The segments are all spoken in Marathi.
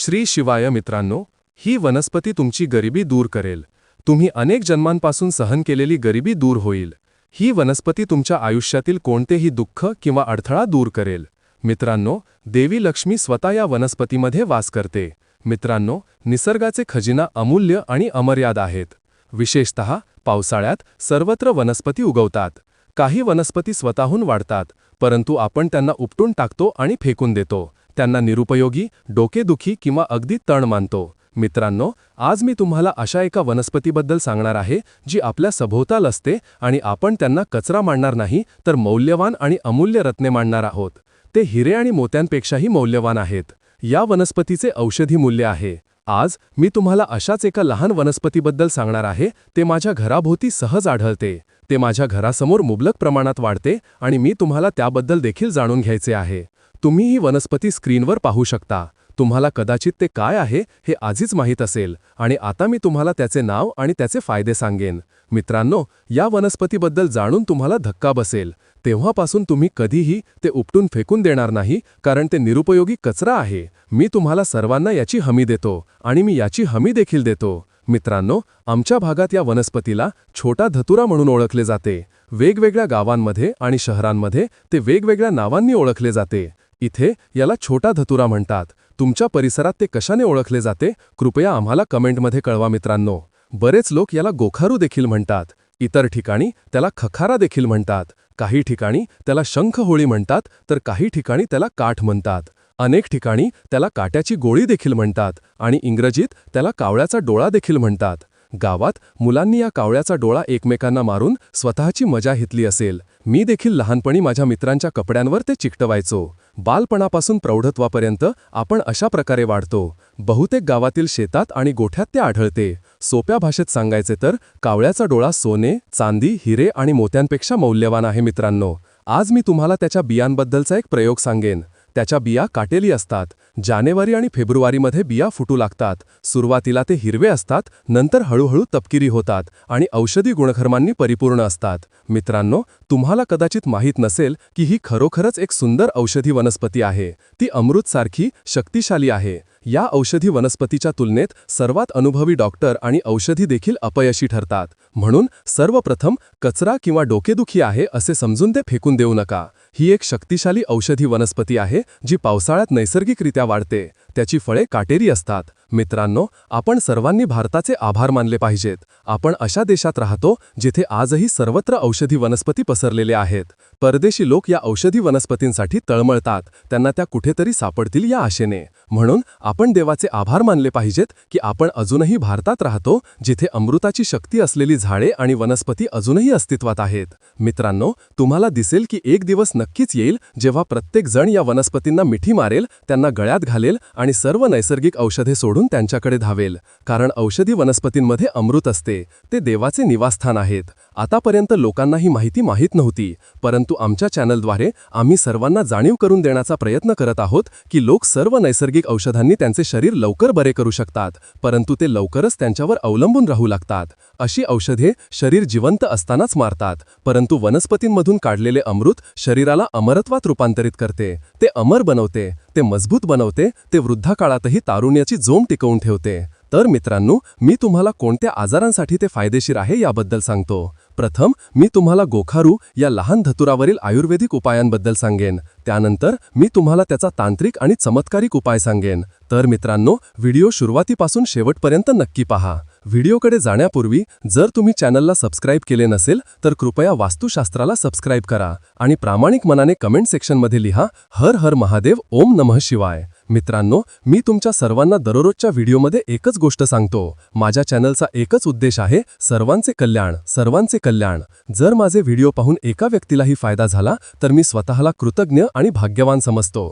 श्री शिवाय मित्रांनो ही वनस्पती तुमची गरिबी दूर करेल. तुम्ही अनेक जन्मांपासून सहन केलेली गरिबी दूर होईल. ही वनस्पती तुमच्या आयुष्यातील कोणतेही दुःख किंवा अडथळा दूर करेल. मित्रांनो देवी लक्ष्मी स्वतः या वनस्पतीमध्ये वास करते. मित्रांनो निसर्गाचे खजिना अमूल्य आणि अमर्याद आहेत. विशेषत पावसाळ्यात सर्वत्र वनस्पती उगवतात. काही वनस्पती स्वतःहून वाढतात परंतु आपण त्यांना उपटून टाकतो आणि फेकून देतो. त्यांना निरुपयोगी डोकेदुखी किंवा अगदी तण मानतो. मित्रांनो आज मी तुम्हाला अशा एका वनस्पतीबद्दल सांगणार आहे जी आपल्या सभोवताल असते आणि आपण त्यांना कचरा मांडणार नाही तर मौल्यवान आणि अमूल्य रत्ने मांडणार आहोत. ते हिरे आणि मोत्यांपेक्षाही मौल्यवान आहेत. या वनस्पतीचे औषधी मूल्य आहे. आज मी तुम्हाला अशाच एका लहान वनस्पतीबद्दल सांगणार आहे ते माझ्या घराभोवती सहज आढळते. ते माझ्या घरासमोर मुबलक प्रमाणात वाढते आणि मी तुम्हाला त्याबद्दल देखील जाणून घ्यायचे आहे. तुम्ही ही वनस्पती स्क्रीनवर पाहू शकता. तुम्हाला कदाचित ते काय आहे हे आधीच माहीत असेल आणि आता मी तुम्हाला त्याचे नाव आणि त्याचे फायदे सांगेन. मित्रांनो या वनस्पतीबद्दल जाणून तुम्हाला धक्का बसेल. तेव्हापासून तुम्ही कधीही ते उपटून फेकून देणार नाही कारण ते निरुपयोगी कचरा आहे. मी तुम्हाला सर्वांना याची हमी देतो आणि मी याची हमी देखील देतो. मित्रांनो आमच्या भागात या वनस्पतीला छोटा धतुरा म्हणून ओळखले जाते. वेगवेगळ्या गावांमध्ये आणि शहरांमध्ये ते वेगवेगळ्या नावांनी ओळखले जाते. इथे याला छोटा धतुरा म्हणतात. तुमच्या परिसरात ते कशाने ओळखले जाते? कृपया आम्हाला कमेंटमध्ये कळवा मित्रांनो. बरेच लोक याला गोखारू देखील म्हणतात. इतर ठिकाणी त्याला खखारा देखील म्हणतात. काही ठिकाणी त्याला शंख होळी म्हणतात तर काही ठिकाणी त्याला काठ म्हणतात. अनेक ठिकाणी त्याला काट्याची गोळी देखील म्हणतात आणि इंग्रजीत त्याला कावळ्याचा डोळा देखील म्हणतात. गावात मुलांनी या कावळ्याचा डोळा एकमेकांना मारून स्वतःची मजा घेतली असेल. मी देखील लहानपणी माझ्या मित्रांच्या कपड्यांवर ते चिकटवायचो. बालपणापासून प्रौढत्वापर्यंत आपण अशा प्रकारे वाढतो. बहुतेक गावातील शेतात आणि गोठ्यात ते आढळते. सोप्या भाषेत सांगायचे तर कावळ्याचा डोळा सोने चांदी हिरे आणि मोत्यांपेक्षा मौल्यवान आहे मित्रांनो. आज मी तुम्हाला त्याच्या बियांबद्दलचा एक प्रयोग सांगेन. त्याच्या बिया काटेली असतात. जानेवारी आणि फेब्रुवारीमध्ये बिया फुटू लागतात. सुरुवातीला ते हिरवे असतात नंतर हळूहळू तपकिरी होतात आणि औषधी गुणधर्मांनी परिपूर्ण असतात. मित्रांनो तुम्हाला कदाचित माहीत नसेल की ही खरोखरच एक सुंदर औषधी वनस्पती आहे. ती अमृतसारखी शक्तिशाली आहे. या औषधी वनस्पतीच्या तुलनेत सर्वात अनुभवी डॉक्टर आणि औषधी देखील अपयशी ठरतात. म्हणून सर्वप्रथम कचरा किंवा डोकेदुखी आहे असे समजून ते फेकून देऊ नका. ही एक शक्तिशाली औषधी वनस्पती आहे जी पावसाळ्यात नैसर्गिकरित्या वाढते. त्याची फळे काटेरी असतात. मित्रांनो आपण सर्वांनी भारताचे आभार मानले पाहिजेत. आपण अशा देशात राहतो जिथे आजही सर्वत्र औषधी वनस्पती पसरलेले आहेत. परदेशी लोक या औषधी वनस्पतींसाठी तळमळतात. त्यांना त्या कुठेतरी सापडतील या आशेने. म्हणून आपण देवाचे आभार मानले पाहिजेत की आपण अजूनही भारतात राहतो जिथे अमृताची शक्ती असलेली झाडे आणि वनस्पती अजूनही अस्तित्वात आहेत. मित्रांनो तुम्हाला दिसेल की एक दिवस नक्कीच येईल जेव्हा प्रत्येक जण या वनस्पतींना मिठी मारेल त्यांना गळ्यात घालेल आणि सर्व नैसर्गिक औषधे सोडून त्यांच्याकडे धावेल. कारण औषधी वनस्पतींमध्ये अमृत असते. ते देवाचे निवासस्थान आहेत. आतापर्यंत लोकांना ही माहिती माहीत नव्हती. परंतु आमच्या चॅनलद्वारे आम्ही सर्वांना जाणीव करून देण्याचा प्रयत्न करत आहोत की लोक सर्व नैसर्गिक औषधांनी त्यांचे शरीर लवकर बरे करू शकतात. परंतु ते लवकरच त्यांच्यावर अवलंबून राहू लागतात. अशी औषधे शरीर जिवंत असतानाच मारतात. परंतु वनस्पतींमधून काढलेले अमृत शरीराला अमरत्वात रूपांतरित करते. ते अमर बनवते. ते मजबूत बनवते ते वृद्धा काळातही तारुण्याची जोम टिकवून ठेवते. तर मित्रांनो मी तुम्हाला कोणत्या आजारांसाठी ते फायदेशीर आहे याबद्दल सांगतो. प्रथम मी तुम्हाला गोखारू या लहान धतुरावरील आयुर्वेदिक उपायांबद्दल सांगेन. त्यानंतर मी तुम्हाला त्याचा तांत्रिक आणि चमत्कारिक उपाय सांगेन. तर मित्रांनो व्हिडिओ सुरुवातीपासून शेवटपर्यंत नक्की पहा. व्हिडिओकडे जाण्यापूर्वी जर तुम्ही चॅनलला सबस्क्राईब केले नसेल तर कृपया वास्तुशास्त्राला सबस्क्राईब करा आणि प्रामाणिक मनाने कमेंट सेक्शनमध्ये लिहा हर हर महादेव ओम नमः शिवाय. मित्रांनो मी तुमच्या सर्वांना दररोजच्या व्हिडिओमध्ये एकच गोष्ट सांगतो. माझ्या चॅनलचा एकच उद्देश आहे सर्वांचे कल्याण सर्वांचे कल्याण. जर माझे व्हिडिओ पाहून एका व्यक्तीलाही फायदा झाला तर मी स्वतःला कृतज्ञ आणि भाग्यवान समजतो.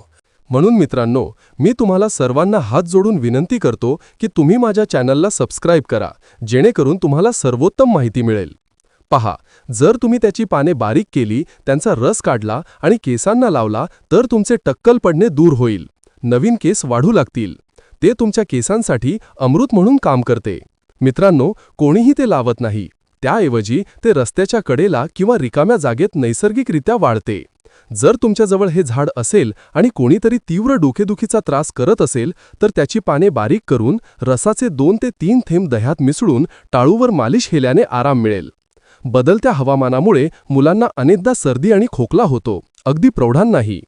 म्हणून मित्रांनो मी तुम्हाला सर्वांना हात जोडून विनंती करतो की तुम्ही माझ्या चॅनलला सबस्क्राईब करा जेणेकरून तुम्हाला सर्वोत्तम माहिती मिळेल. पहा जर तुम्ही त्याची पाने बारीक केली त्यांचा रस काढला आणि केसांना लावला तर तुमचे टक्कल पडणे दूर होईल. नवीन केस वाढू लागतील. ते तुमच्या केसांसाठी अमृत म्हणून काम करते. मित्रांनो कोणीही ते लावत नाही. त्याऐवजी ते रस्त्याच्या कडेला किंवा रिकाम्या जागेत नैसर्गिकरित्या वाढते. जर तुमच्याजवळ हे झाड असेल आणि कोणीतरी तीव्र डोकेदुखीचा त्रास करत असेल तर त्याची पाने बारीक करून रसाचे दोन ते तीन थेंब दह्यात मिसळून टाळूवर मालिश केल्याने आराम मिळेल. बदलत्या हवामानामुळे मुलांना अनेकदा सर्दी आणि खोकला होतो अगदी प्रौढांनाही.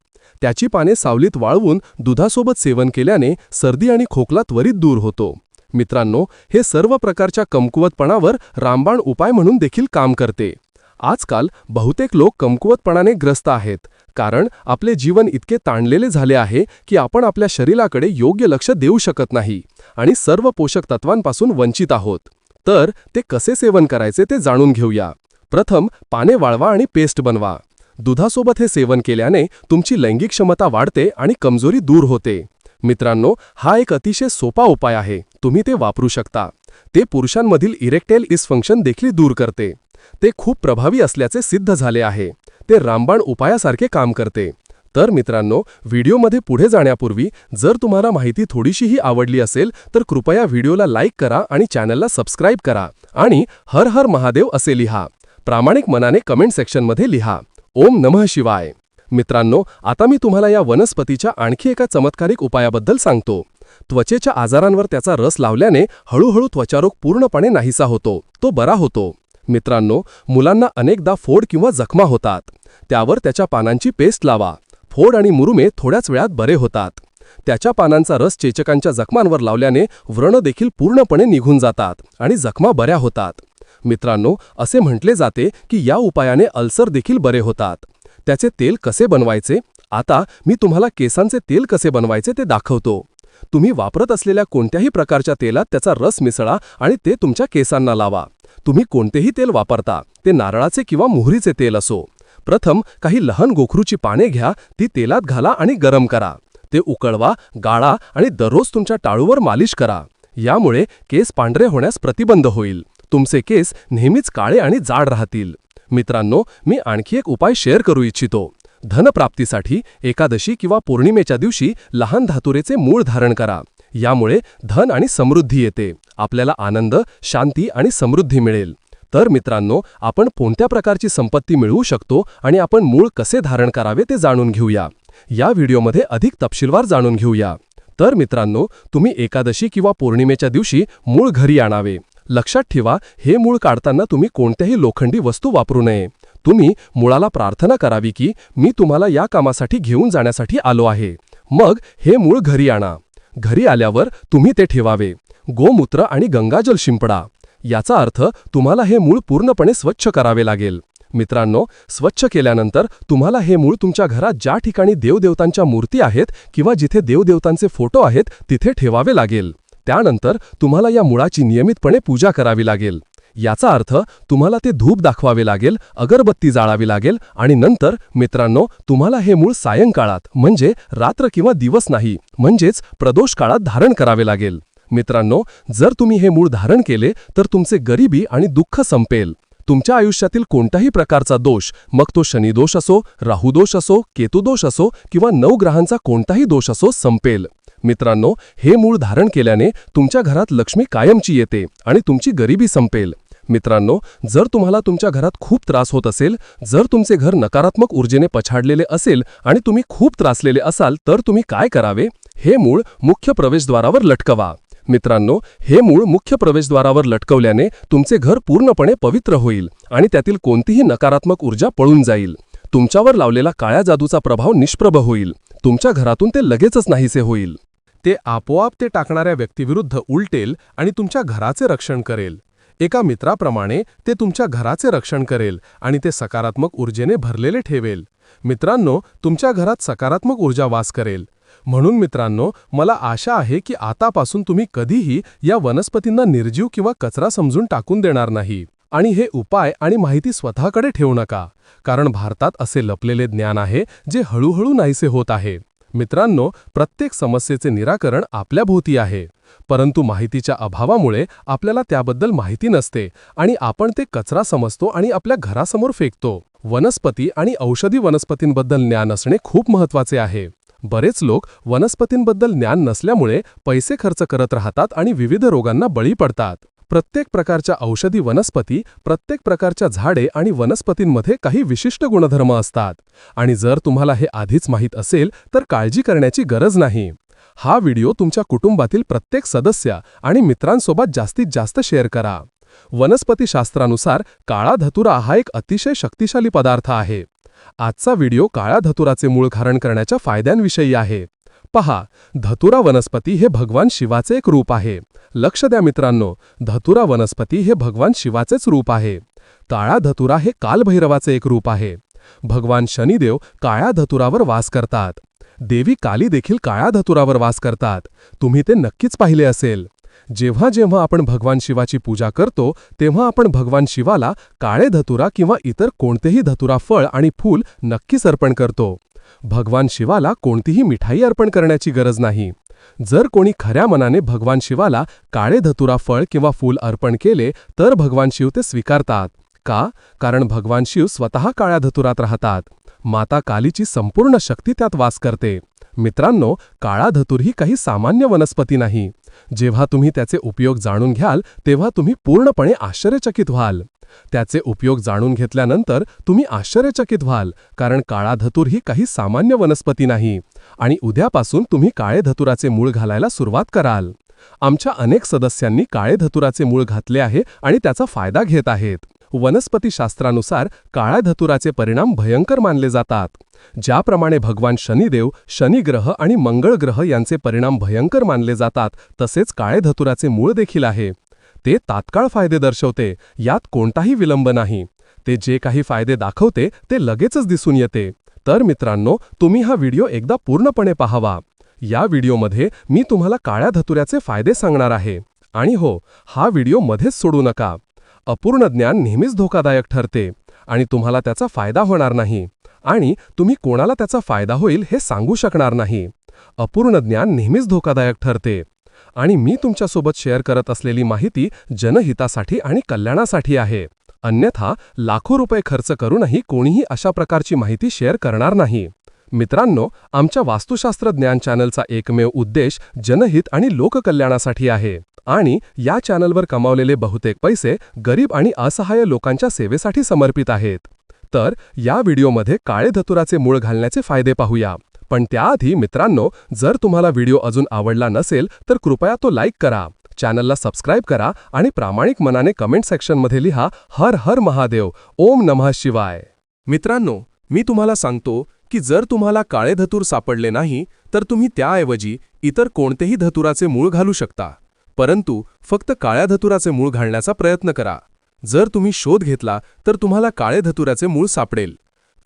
त्याची पाने सावलीत वाळवून दुधासोबत सेवन केल्याने सर्दी आणि खोकला त्वरित दूर होतो. मित्रांनो हे सर्व प्रकारच्या कमकुवतपणावर रामबाण उपाय म्हणून देखील काम करते. आजकाल बहुतेक लोक कमकुवतपणाने ग्रस्त आहेत. कारण आपले जीवन इतके ताणलेले झाले आहे की आपण आपल्या शरीराकडे योग्य लक्ष देऊ शकत नाही आणि सर्व पोषक तत्वांपासून वंचित आहोत. तर ते कसे सेवन करायचे ते जाणून घेऊया. प्रथम पाने वाळवा आणि पेस्ट बनवा. दुधासोबत हे सेवन केल्याने तुमची लैंगिक क्षमता वाढते आणि कमजोरी दूर होते. मित्रांनो हा एक अतिशय सोपा उपाय आहे. तुम्ही ते वापरू शकता. ते पुरुषांमधील इरेक्टेल डिस्फंक्शन देखील दूर करते. ते खूप प्रभावी असल्याचे सिद्ध झाले आहे. ते रामबाण उपायासारखे काम करते. तर मित्रांनो व्हिडिओमध्ये पुढे जाण्यापूर्वी जर तुम्हाला माहिती थोडीशीही आवडली असेल तर कृपया व्हिडिओला लाईक करा आणि चॅनलला सबस्क्राईब करा आणि हर हर महादेव असे लिहा. प्रामाणिक मनाने कमेंट सेक्शनमध्ये लिहा. ओम नमः शिवाय. मित्रांनो आता मी तुम्हाला या वनस्पतीच्या आणखी एका चमत्कारिक उपायाबद्दल सांगतो. त्वचेच्या आजारांवर त्याचा रस लावल्याने हळूहळू त्वचारोग पूर्णपणे नाहीसा होतो. तो बरा होतो. मित्रांनो मुलांना अनेकदा फोड किंवा जखमा होतात. त्यावर त्याच्या पानांची पेस्ट लावा. फोड आणि मुरुमे थोड्याच वेळात बरे होतात. त्याच्या पानांचा रस चेचकांच्या जखमांवर लावल्याने व्रण देखील पूर्णपणे निघून जातात आणि जखमा बऱ्या होतात. मित्रांनो असे म्हटले जाते की या उपायाने अल्सर देखील बरे होतात. त्याचे तेल कसे बनवायचे? आता मी तुम्हाला केसांचे तेल कसे बनवायचे ते दाखवतो. तुम्ही वापरत असलेल्या कोणत्याही प्रकारच्या तेलात त्याचा रस मिसळा आणि ते तुमच्या केसांना लावा. तुम्ही कोणतेही तेल वापरता ते नारळाचे किंवा मोहरीचे तेल असो. प्रथम काही लहान गोखरूची पाने घ्या ती तेलात घाला आणि गरम करा. ते उकळवा गाळा आणि दररोज तुमच्या टाळूवर मालिश करा. यामुळे केस पांढरे होण्यास प्रतिबंध होईल. तुमचे केस नेहमीच काळे आणि जाड राहतील. मित्रांनो मी आणखी एक उपाय शेअर करू इच्छितो. धनप्राप्तीसाठी एकादशी किंवा पौर्णिमेच्या दिवशी लहान धातुरेचे मूळ धारण करा. यामुळे धन आणि समृद्धी येते. आपल्याला आनंद शांती आणि समृद्धी मिळेल. तर मित्रांनो आपण कोणत्या प्रकारची संपत्ती मिळवू शकतो आणि आपण मूळ कसे धारण करावे ते जाणून घेऊया. या व्हिडिओमध्ये अधिक तपशीलवार जाणून घेऊया. तर मित्रांनो तुम्ही एकादशी किंवा पौर्णिमेच्या दिवशी मूळ घरी आणावे. लक्षात ठेवा हे मूळ काढताना तुम्ही कोणत्याही लोखंडी वस्तू वापरू नये. तुम्ही मुळाला प्रार्थना करावी की मी तुम्हाला या कामासाठी घेऊन जाण्यासाठी आलो आहे. मग हे मूळ घरी आणा. घरी आल्यावर तुम्ही ते ठेवावे. गोमूत्र आणि गंगाजल शिंपडा. याचा अर्थ तुम्हाला हे मूळ पूर्णपणे स्वच्छ करावे लागेल. मित्रांनो स्वच्छ केल्यानंतर तुम्हाला हे मूळ तुमच्या घरात ज्या ठिकाणी देवदेवतांच्या मूर्ती आहेत किंवा जिथे देवदेवतांचे फोटो आहेत तिथे ठेवावे लागेल. त्यानंतर तुम्हाला या मुळाची नियमितपणे पूजा करावी लागेल. याचा अर्थ तुम्हाला ते धूप दाखवावे लागेल अगरबत्ती जाळावी लागेल आणि नंतर मित्रांनो तुम्हाला हे मूळ सायंकाळात म्हणजे रात्र किंवा दिवस नाही म्हणजेच प्रदोष काळात धारण करावे लागेल. मित्रांनो जर तुम्ही हे मूळ धारण केले तर तुमचे गरिबी आणि दुःख संपेल. तुमच्या आयुष्यातील कोणत्याही प्रकारचा दोष मग तो शनिदोष असो राहुदोष असो केतुदोष असो किंवा नऊ ग्रहांचा कोणताही दोष असो संपेल. मित्रांनो हे मूळ धारण केल्याने तुमच्या घरात लक्ष्मी कायमची येते आणि तुमची गरिबी संपेल. मित्रांनो जर तुम्हाला तुमच्या घरात खूप त्रास होत असेल जर तुमचे घर नकारात्मक ऊर्जेने पछाडलेले असेल आणि तुम्ही खूप त्रासलेले असाल तर तुम्ही काय करावे? हे मूळ मुख्य प्रवेशद्वारावर लटकवा. मित्रांनो हे मूळ मुख्य प्रवेशद्वारावर लटकवल्याने तुमचे घर पूर्णपणे पवित्र होईल आणि त्यातील कोणतीही नकारात्मक ऊर्जा पळून जाईल. तुमच्यावर लावलेला काळ्या जादूचा प्रभाव निष्प्रभ होईल. तुमच्या घरातून ते लगेचच नाहीसे होईल. ते आपोआप ते टाकणाऱ्या व्यक्तीविरुद्ध उलटेल आणि तुमच्या घराचे रक्षण करेल. एका मित्राप्रमाणे ते तुमच्या घराचे रक्षण करेल आणि ते सकारात्मक ऊर्जेने भरलेले ठेवेल. मित्रांनो तुमच्या घरात सकारात्मक ऊर्जा वास करेल. म्हणून मित्रांनो मला आशा आहे की आतापासून तुम्ही कधीही या वनस्पतींना निर्जीव किंवा कचरा समजून टाकून देणार नाही. आणि हे उपाय आणि माहिती स्वतःकडे ठेवू नका कारण भारतात असे लपलेले ज्ञान आहे जे हळूहळू नाहीसे होत आहे. मित्रांनो प्रत्येक समस्येचे निराकरण आपल्याभोवती आहे परंतु माहितीच्या अभावामुळे आपल्याला त्याबद्दल माहिती नसते आणि आपण ते कचरा समजतो आणि आपल्या घरासमोर फेकतो. वनस्पती आणि औषधी वनस्पतींबद्दल ज्ञान असणे खूप महत्त्वाचे आहे. बरेच लोक वनस्पतींबद्दल ज्ञान नसल्यामुळे पैसे खर्च करत राहतात आणि विविध रोगांना बळी पडतात. प्रत्येक प्रकारच्या औषधी वनस्पती प्रत्येक प्रकारच्या झाडे आणि वनस्पतींमध्ये काही विशिष्ट गुणधर्म असतात. आणि जर तुम्हाला हे आधीच माहीत असेल तर काळजी करण्याची गरज नाही. हा व्हिडिओ तुमच्या कुटुंबातील प्रत्येक सदस्य आणि मित्रांसोबत जास्तीत जास्त शेअर करा. वनस्पतीशास्त्रानुसार काळा धतुरा हा एक अतिशय शक्तिशाली पदार्थ आहे. आजचा व्हिडिओ काळ्या धतुराचे मूळ धारण करण्याच्या फायद्यांविषयी आहे. पहा धतुरा वनस्पती हे भगवान शिवाचे एक रूप आहे. लक्ष द्या मित्रांनो धतुरा वनस्पती हे भगवान शिवाचेच रूप आहे. काळा धतुरा हे कालभैरवाचे एक रूप आहे. भगवान शनिदेव काळ्या धतुरावर वास करतात. देवी काली देखील काळ्या धतुरावर वास करतात. तुम्ही ते नक्कीच पाहिले असेल. जेव्हा जेव्हा आपण भगवान शिवाची पूजा करतो तेव्हा आपण भगवान शिवाला काळे धतुरा किंवा इतर कोणतेही धतुरा फळ आणि फूल नक्कीच अर्पण करतो. भगवान शिवाला कोणतीही मिठाई अर्पण करण्याची गरज नाही. जर कोणी खऱ्या मनाने भगवान शिवाला काळे धतुरा फळ किंवा फूल अर्पण केले तर भगवान शिव ते स्वीकारतात. का? कारण भगवान शिव स्वतः काळ्या धतुरात राहतात. माता कालीची संपूर्ण शक्ती त्यात वास करते. मित्रांनो काळा धतूर ही काही सामान्य वनस्पती नाही. जेव्हा तुम्ही त्याचे उपयोग जाणून घ्याल तेव्हा तुम्ही पूर्णपणे आश्चर्यचकित व्हाल. त्याचे उपयोग जाणून घेतल्यानंतर तुम्ही आश्चर्यचकित व्हाल कारण काळा धतूर ही काही सामान्य वनस्पती नाही. आणि उद्यापासून तुम्ही काळे धतुराचे मूळ घालायला सुरुवात कराल. आमच्या अनेक सदस्यांनी काळे धतुराचे मूळ घातले आहे आणि त्याचा फायदा घेत आहेत. वनस्पतीशास्त्रानुसार काळ्या धतुराचे परिणाम भयंकर मानले जातात. ज्याप्रमाणे भगवान शनिदेव शनिग्रह आणि मंगळ ग्रह यांचे परिणाम भयंकर मानले जातात तसेच काळे धतुराचे मूळ देखील आहे. ते तात्काळ फायदे दर्शवते यात कोणताही विलंब नाही. ते जे काही फायदे दाखवते ते लगेचच दिसून येते. तर मित्रांनो तुम्ही हा व्हिडिओ एकदा पूर्णपणे पाहावा. या व्हिडिओमध्ये मी तुम्हाला काळ्या धतुऱ्याचे फायदे सांगणार आहे. आणि हो हा व्हिडिओ मध्येच सोडू नका. अपूर्ण ज्ञान नेहमीच धोकादायक ठरते आणि तुम्हाला त्याचा फायदा होणार नाही आणि तुम्ही कोणाला त्याचा फायदा होईल हे सांगू शकणार नाही. अपूर्ण ज्ञान नेहमीच धोकादायक ठरते आणि मी तुमच्यासोबत शेअर करत असलेली माहिती जनहितासाठी आणि कल्याणासाठी आहे. अन्यथा लाखो रुपये खर्च करूनही कोणीही अशा प्रकारची माहिती शेअर करणार नाही. मित्रांनो आमच्या वास्तुशास्त्र ज्ञान चॅनलचा एकमेव उद्देश जनहित आणि लोककल्याणासाठी आहे. आणि या चॅनलवर कमावलेले बहुतेक पैसे गरीब आणि असहाय्य लोकांच्या सेवेसाठी समर्पित आहेत. तर या व्हिडिओमध्ये काळे धतुराचे मूळ घालण्याचे फायदे पाहूया. पण त्याआधी मित्रांनो जर तुम्हाला व्हिडिओ अजून आवडला नसेल तर कृपया तो लाईक करा. चॅनलला सबस्क्राईब करा आणि प्रामाणिक मनाने कमेंट सेक्शनमध्ये लिहा हर हर महादेव ओम नमः शिवाय. मित्रांनो मी तुम्हाला सांगतो की जर तुम्हाला काळे धतूर सापडले नाही तर तुम्ही त्याऐवजी इतर कोणतेही धतुराचे मूळ घालू शकता. परंतु फक्त काळ्या धतुराचे मूळ घालण्याचा प्रयत्न करा. जर तुम्ही शोध घेतला तर तुम्हाला काळे धतुराचे मूळ सापडेल.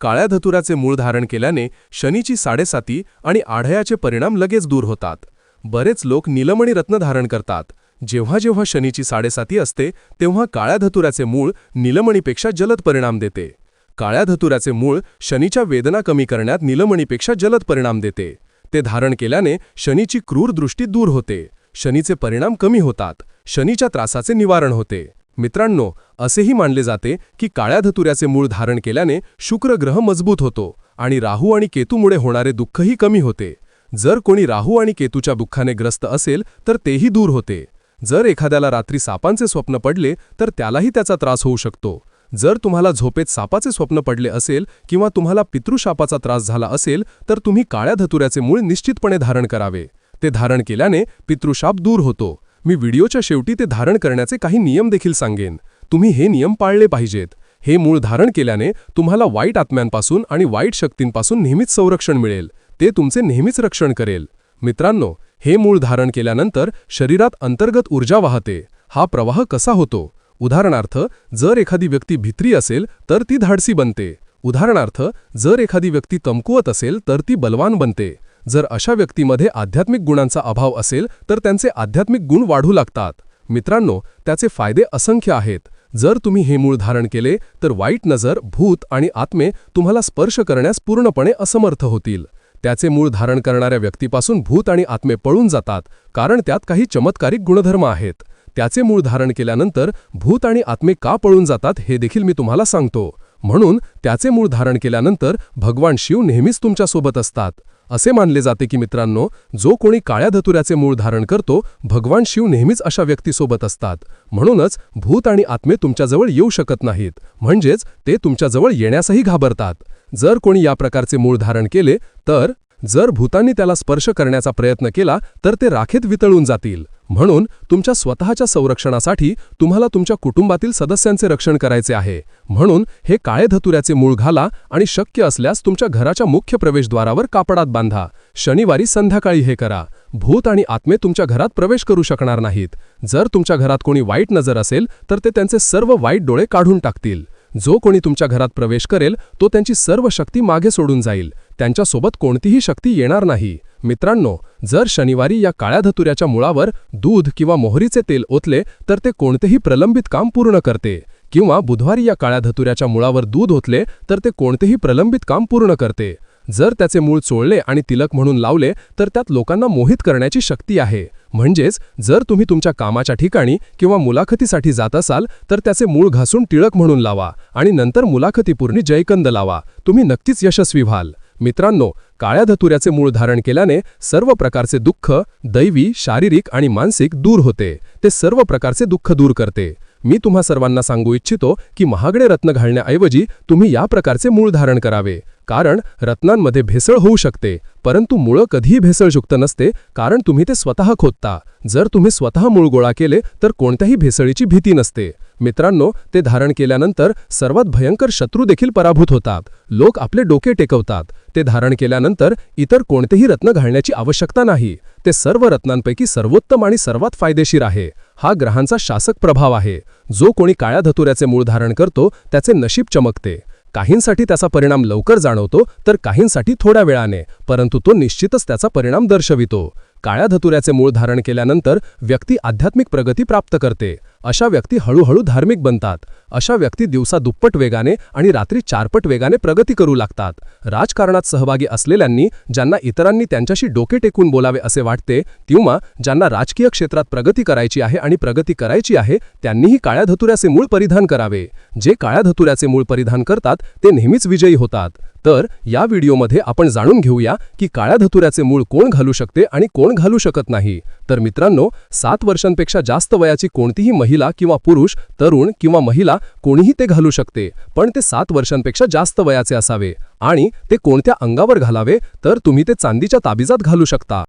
काळ्या धतुराचे मूळ धारण केल्याने शनीची साडेसाती आणि आढयाचे परिणाम लगेच दूर होतात. बरेच लोक निलमणी रत्न धारण करतात. जेव्हा जेव्हा शनीची साडेसाती असते तेव्हा काळ्या धतुराचे मूळ निलमणीपेक्षा जलद परिणाम देते. काळ्या धतुराचे मूळ शनीच्या वेदना कमी करण्यात निलमणीपेक्षा जलद परिणाम देते. ते धारण केल्याने शनीची क्रूर दृष्टी दूर होते. शनीचे परिणाम कमी होतात. शनीच्या त्रासाचे निवारण होते. मित्रांनो असेही मानले जाते की काळ्या धतुऱ्याचे मूळ धारण केल्याने शुक्र ग्रह मजबूत होतो आणि राहू आणि केतूमुळे होणारे दुःखही कमी होते. जर कोणी राहू आणि केतूच्या दुःखाने ग्रस्त असेल तर तेही दूर होते. जर एखाद्याला रात्री सापांचे स्वप्न पडले तर त्यालाही त्याचा त्रास होऊ शकतो. जर तुम्हाला झोपेत सापाचे स्वप्न पडले असेल किंवा तुम्हाला पितृशापाचा त्रास झाला असेल तर तुम्ही काळ्या धतुऱ्याचे मूळ निश्चितपणे धारण करावे. ते धारण केल्याने पितृशाप दूर होतो. मी व्हिडिओच्या शेवटी ते धारण करण्याचे काही नियम देखील सांगेन. तुम्ही हे नियम पाळले पाहिजेत. हे मूळ धारण केल्याने तुम्हाला वाईट आत्म्यांपासून आणि वाईट शक्तींपासून नेहमीच संरक्षण मिळेल. ते तुमचे नेहमीच रक्षण करेल. मित्रांनो हे मूळ धारण केल्यानंतर शरीरात अंतर्गत ऊर्जा वाहते. हा प्रवाह कसा होतो? उदाहरणार्थ जर एखादी व्यक्ती भित्री असेल तर ती धाडसी बनते. उदाहरणार्थ जर एखादी व्यक्ती कमकुवत असेल तर ती बलवान बनते. जर अशा व्यक्तीमध्ये आध्यात्मिक गुणांचा अभाव असेल तर त्यांचे आध्यात्मिक गुण वाढू लागतात. मित्रांनो त्याचे फायदे असंख्य आहेत. जर तुम्ही हे मूळ धारण केले तर वाईट नजर भूत आणि आत्मे तुम्हाला स्पर्श करण्यास पूर्णपणे असमर्थ होतील. त्याचे मूळ धारण करणाऱ्या व्यक्तीपासून भूत आणि आत्मे पळून जातात कारण त्यात काही चमत्कारिक गुणधर्म आहेत. त्याचे मूळ धारण केल्यानंतर भूत आणि आत्मे का पळून जातात हे देखील मी तुम्हाला सांगतो. म्हणून त्याचे मूळ धारण केल्यानंतर भगवान शिव नेहमीच तुमच्यासोबत असतात. असे मानले जाते की मित्रांनो जो कोणी काळ्या धतुऱ्याचे मूळ धारण करतो भगवान शिव नेहमीच अशा व्यक्तीसोबत असतात. म्हणूनच भूत आणि आत्मे तुमच्याजवळ येऊ शकत नाहीत. म्हणजेच ते तुमच्याजवळ येण्यासही घाबरतात. जर कोणी या प्रकारचे मूळ धारण केले तर जर भूतांनी त्याला स्पर्श करण्याचा प्रयत्न केला तर ते राखेत वितळून जातील. म्हणून तुमच्या स्वतःच्या संरक्षणासाठी तुम्हाला तुमच्या कुटुंबातील सदस्यांचे रक्षण करायचे आहे. म्हणून हे काळे धतुऱ्याचे मूळ घाला आणि शक्य असल्यास तुमच्या घराच्या मुख्य प्रवेशद्वारावर कापडात बांधा. शनिवारी संध्याकाळी हे करा. भूत आणि आत्मे तुमच्या घरात प्रवेश करू शकणार नाहीत. जर तुमच्या घरात कोणी वाईट नजर असेल तर ते त्यांचे सर्व वाईट डोळे काढून टाकतील. जो कोणी तुमच्या घरात प्रवेश करेल तो त्यांची सर्व शक्ती मागे सोडून जाईल. त्यांच्यासोबत कोणतीही शक्ती येणार नाही. मित्रांनो जर शनिवारी या काळ्या धतुऱ्याच्या मुळावर दूध किंवा मोहरीचे तेल ओतले तर ते कोणतेही प्रलंबित काम पूर्ण करते. किंवा बुधवारी या काळ्या धतुऱ्याच्या मुळावर दूध ओतले तर ते कोणतेही प्रलंबित काम पूर्ण करते. जर त्याचे मूळ चोळले आणि तिलक म्हणून लावले तर त्यात लोकांना मोहित करण्याची शक्ती आहे. म्हणजेच जर तुम्ही तुमच्या कामाच्या ठिकाणी किंवा मुलाखतीसाठी जात असाल तर त्याचे मूळ घासून टिळक म्हणून लावा आणि नंतर मुलाखतीपूर्णी जयकंद लावा. तुम्ही नक्कीच यशस्वी व्हाल. मित्रांनो काळ्या धतुऱ्याचे मूळ धारण केल्याने सर्व प्रकारचे दुःख दैवी शारीरिक आणि मानसिक दूर होते. ते सर्व प्रकारचे दुःख दूर करते. मी तुम्हा सर्वांना सांगू इच्छितो की महागडे रत्न घालण्याऐवजी तुम्ही या प्रकारचे मूळ धारण करावे. कारण रत्नांमध्ये भेसळ होऊ शकते परंतु मुळं कधीही भेसळयुक्त नसते कारण तुम्ही ते स्वतः खोदता. जर तुम्ही स्वतः मूळ गोळा केले तर कोणत्याही भेसळीची भीती नसते. मित्रांनो ते धारण केल्यानंतर सर्वात भयंकर शत्रू देखील पराभूत होतात. लोक आपले डोके टेकवतात. ते धारण केल्यानंतर इतर कोणतेही रत्न घालण्याची आवश्यकता नाही. ते सर्व रत्नांपैकी सर्वोत्तम आणि सर्वात फायदेशीर आहे. हा ग्रहांचा शासक प्रभाव आहे. जो कोणी काळ्या धतुऱ्याचे मूळ धारण करतो त्याचे नशीब चमकते. काहींसाठी त्याचा परिणाम लवकर जाणवतो तर काहींसाठी थोड्या वेळाने परंतु तो निश्चितच त्याचा परिणाम दर्शवितो. काळ्या धतुऱ्याचे मूळ धारण केल्यानंतर व्यक्ती आध्यात्मिक प्रगती प्राप्त करते. अशा व्यक्ती हळूहळू धार्मिक बनतात. अशा व्यक्ती दिवसा दुप्पट वेगाने आणि रात्री चारपट वेगाने प्रगती करू लागतात. राजकारणात सहभागी असलेल्यांनी ज्यांना इतरांनी त्यांच्याशी डोके टेकून बोलावे असे वाटते किंवा ज्यांना राजकीय क्षेत्रात प्रगती करायची आहे आणि प्रगती करायची आहे त्यांनीही काळ्या धतुऱ्याचे मूळ परिधान करावे. जे काळ्या धतुऱ्याचे मूळ परिधान करतात ते नेहमीच विजयी होतात. तर या व्हिडिओमध्ये आपण जाणून घेऊया की काळ्या धतुऱ्याचे मूळ कोण घालू शकते आणि कोण घालू शकत नाही. तर मित्रांनो सात वर्षांपेक्षा जास्त वयाची कोणतीही महिला किंवा पुरुष तरुण किंवा महिला कोणीही ते घालू शकते पण ते सात वर्षांपेक्षा जास्त वयाचे असावे आणि ते कोणत्या अंगावर घालावे तर तुम्ही ते चांदीच्या ताबिजात घालू शकता.